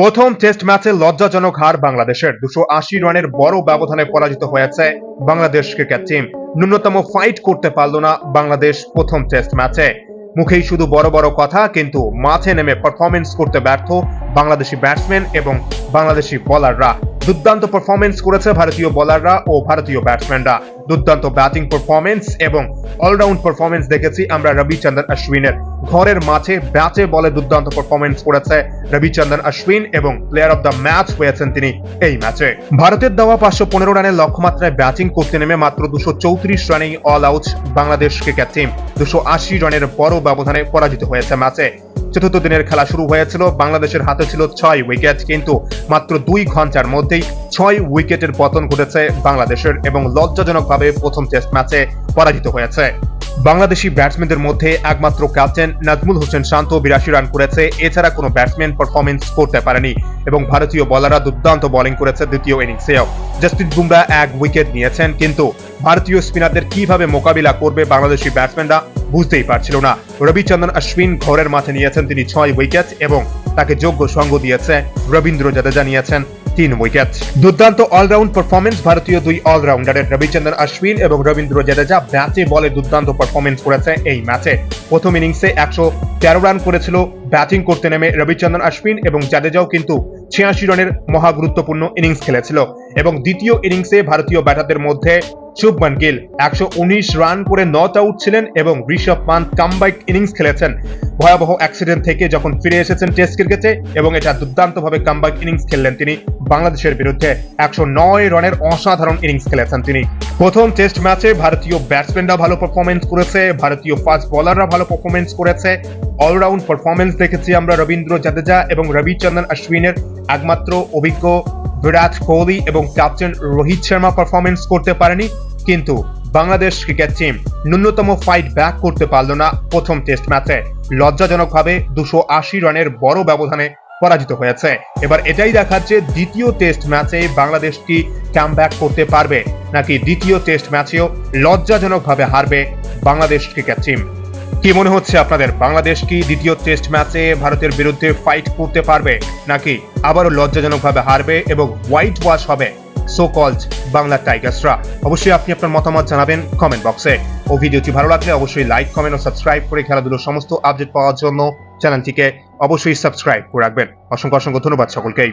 প্রথম টেস্ট ম্যাচে লজ্জাজনক হার বাংলাদেশের। দুশো আশি রানের বড় ব্যবধানে পরাজিত হয়েছে বাংলাদেশ ক্রিকেট টিম। ন্যূনতম ফাইট করতে পারল না বাংলাদেশ প্রথম টেস্ট ম্যাচে। মুখেই শুধু বড় বড় কথা, কিন্তু মাঠে নেমে পারফরমেন্স করতে ব্যর্থ বাংলাদেশি ব্যাটসম্যান এবং বাংলাদেশি বোলাররা দুর্দান্ত পারফরমেন্স করেছে ভারতীয় বোলাররা ও ভারতীয় ব্যাটসম্যানরা দুর্দান্ত ব্যাটিং পারফরমেন্স এবং অলরাউন্ড পারফরমেন্স দেখেছি আমরা রবিচন্দ্রন অশ্বিনের। ঘরের মাঠে ব্যাটে বলে দুর্দান্ত পারফরমেন্স করেছে রবিচন্দ্রন অশ্বিন এবং প্লেয়ার অফ দ্য ম্যাচ হয়েছেন তিনি এই ম্যাচে ভারতের দেওয়া পাঁচশো পনেরো রানের লক্ষ্যমাত্রায় ব্যাটিং করতে নেমে মাত্র দুশো চৌত্রিশ রানেই all out Bangladesh cricket team দুশো আশি রানের বড় ব্যবধানে পরাজিত হয়েছে ম্যাচে চতুর্থ দিনের খেলা শুরু হয়েছিল। বাংলাদেশের হাতে ছিল ছয় উইকেট, কিন্তু মাত্র দুই ঘণ্টার মধ্যেই ছয় উইকেটের পতন ঘটেছে বাংলাদেশের এবং লজ্জাজনকভাবে প্রথম টেস্ট ম্যাচে পরাজিত হয়েছে। বাংলাদেশি ব্যাটসম্যানদের মধ্যে একমাত্র ক্যাপ্টেন নাজমুল হোসেন শান্ত বিরাশি রান করেছে, এছাড়া কোনো ব্যাটসম্যান পারফরমেন্স করতে পারেনি এবং ভারতীয় বলাররা দুর্দান্ত বোলিং করেছে দ্বিতীয় ইনিংসেও জসপ্রীত বুমরা এক উইকেট নিয়েছেন, কিন্তু ভারতীয় স্পিনারদের কীভাবে মোকাবিলা করবে বাংলাদেশি ব্যাটসম্যানরা বুঝতেই পারছিল না। রবিচন্দ্রন অশ্বিন ঘরের মাঠে নিয়েছেন তিনি ছয় উইকেট এবং তাকে যোগ্য সঙ্গ দিয়েছে রবীন্দ্র জাদেজা নিয়েছেন। তিন উইকেট। দুর্দান্ত অলরাউন্ড পারফরমেন্স ভারতীয় দুই অলরাউন্ডারের রবিচন্দ্রন অশ্বিন এবং রবীন্দ্র জাদেজা ব্যাটে বলে দুর্দান্ত পারফরমেন্স করেছে এই ম্যাচে। প্রথম ইনিংসে একশো তেরো রান করেছিল, ব্যাটিং করতে নেমে রবিচন্দ্রন অশ্বিন এবং জাদেজাও কিন্তু ছিয়াশি রানের মহা গুরুত্বপূর্ণ ইনিংস খেলেছিল। এবং দ্বিতীয় ইনিংসে ভারতীয় ব্যাটারদের মধ্যে শুভমান গিল একশো উনিশ রান করে নট আউট ছিলেন এবং ঋষভ পান্ত কামব্যাক ইনিংস খেলেছেন। ভয়াবহ অ্যাক্সিডেন্ট থেকে যখন ফিরে এসেছেন টেস্ট ক্রিকেটে এবং এটা দুর্দান্তভাবে কামব্যাক ইনিংস খেললেন তিনি বাংলাদেশের বিরুদ্ধে একশো নয় রানের অসাধারণ ইনিংস খেলেছেন তিনি। প্রথম টেস্ট ম্যাচে ভারতীয় ব্যাটসম্যানরা ভালো পারফরমেন্স করেছে, ভারতীয় ফাস্ট বোলাররা ভালো পারফরমেন্স করেছে। অলরাউন্ড পারফরমেন্স দেখেছি আমরা রবীন্দ্র জাদেজা এবং রবিচন্দ্রন অশ্বিনের একমাত্র অভিজ্ঞ বিরাট কোহলি এবং ক্যাপ্টেন রোহিত শর্মা পারফরমেন্স করতে পারেনি, কিন্তু বাংলাদেশ ক্রিকেট টিম ন্যূনতম ফাইট ব্যাক করতে পারল না প্রথম টেস্ট ম্যাচে লজ্জাজনকভাবে দুশো আশি রানের বড় ব্যবধানে পরাজিত হয়েছে। এবার এটাই দেখাচ্ছে দ্বিতীয় টেস্ট ম্যাচে বাংলাদেশ কি ক্যাম ব্যাক করতে পারবে, নাকি দ্বিতীয় টেস্ট ম্যাচেও লজ্জাজনকভাবে হারবে বাংলাদেশ ক্রিকেট টিম কি মনে হচ্ছে আপনাদের? বাংলাদেশ কি দ্বিতীয় টেস্ট ম্যাচে ভারতের বিরুদ্ধে ফাইট করতে পারবে? নাকি আবারও লজ্জাজনকভাবে হারবে এবং হোয়াইট ওয়াশ হবে? সো কলড বাংলা টাইগার্সরা অবশ্যই আপনি আপনার মতামত জানাবেন কমেন্ট বক্সে ও ভিডিওটি ভালো লাগলে অবশ্যই লাইক কমেন্ট ও সাবস্ক্রাইব করে খেলাধুলোর সমস্ত আপডেট পাওয়ার জন্য চ্যানেলটিকে অবশ্যই সাবস্ক্রাইব করে রাখবেন। অসংখ্য অসংখ্য ধন্যবাদ সকলকেই।